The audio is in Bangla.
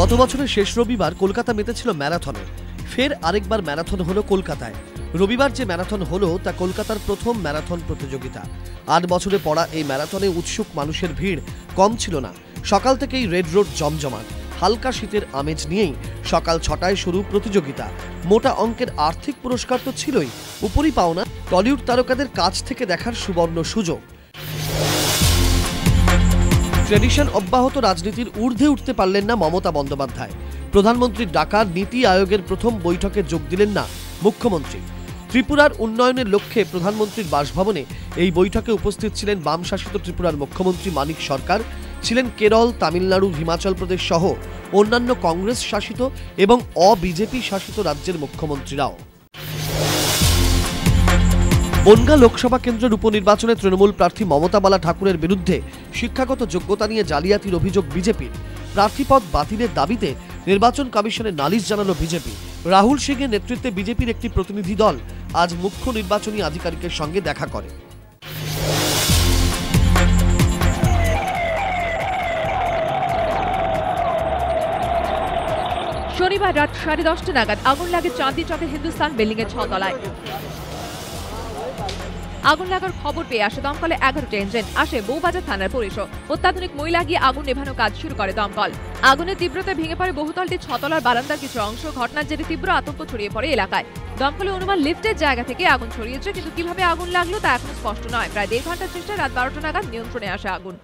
গত বছরের শেষ রবিবার কলকাতা মেতেছিল ম্যারাথনে। ফের আরেকবার ম্যারাথন হলো কলকাতায়। রবিবার যে ম্যারাথন হলো, তা কলকাতার প্রথম ম্যারাথন প্রতিযোগিতা। আট বছরে পড়া এই ম্যারাথনে উৎসুক মানুষের ভিড় কম ছিল না। সকাল থেকেই রেড রোড জমজমাট। হালকা শীতের আমেজ নিয়েই সকাল ছটায় শুরু প্রতিযোগিতা। মোটা অঙ্কের আর্থিক পুরস্কার তো ছিলই। উপরই পাওনা টলিউড তারকাদের কাছ থেকে দেখার সুবর্ণ সুযোগ। ট্রেডিশন অব্যাহত রাজনীতির ঊর্ধ্বে উঠতে পারলেন না মমতা বন্দ্যোপাধ্যায়। প্রধানমন্ত্রীর ডাকার নীতি আয়োগের প্রথম বৈঠকে যোগ দিলেন না মুখ্যমন্ত্রী। ত্রিপুরার উন্নয়নের লক্ষ্যে প্রধানমন্ত্রীর বাসভবনে এই বৈঠকে উপস্থিত ছিলেন বাম শাসিত ত্রিপুরার মুখ্যমন্ত্রী মানিক সরকার, ছিলেন কেরল, তামিলনাড়ু, হিমাচল প্রদেশ সহ অন্যান্য কংগ্রেস শাসিত এবং অবিজেপি শাসিত রাজ্যের মুখ্যমন্ত্রীরাও। বনগা লোকসভা কেন্দ্রের উপনির্বাচনে তৃণমূল প্রার্থী মমতা বালা ঠাকুরের বিরুদ্ধে শিক্ষাগত যোগ্যতা নিয়ে জালিয়াতির অভিযোগ বিজেপির। প্রার্থীপদ বাতিলের দাবিতে নির্বাচন কমিশনে নালিশ জানালো বিজেপি। রাহুল সিংয়ের নেতৃত্বে বিজেপির একটি প্রতিনিধি দল আজ মুখ্য নির্বাচনী আধিকারিকের সঙ্গে দেখা করে। শনিবার রাত সাড়ে দশটা নাগাদ আগুন লাগে চাঁদি চকে হিন্দুস্তান বিল্ডিং এর ছতলায়। আগুন লাগার খবর পেয়ে আসে দমকলে এগারোটা ইঞ্জিন আসে বৌবাজার থানার পুলিশও অত্যাধুনিক মহিলা গিয়ে আগুন নেভানো কাজ শুরু করে দমকল। আগুনের তীব্রতা ভেঙে পড়ে বহুতলটি ছতলার বারান্দার কিছু অংশ, ঘটনার জেরে তীব্র আতঙ্ক ছড়িয়ে পড়ে এলাকায়। দমকলে অনুমান লিফটের জায়গা থেকে আগুন ছড়িয়েছে, কিন্তু কীভাবে আগুন লাগল তা এখনও স্পষ্ট নয়। প্রায় দেড় ঘণ্টার চেষ্টায় রাত বারোটা নাগাদ নিয়ন্ত্রণে আসে আগুন।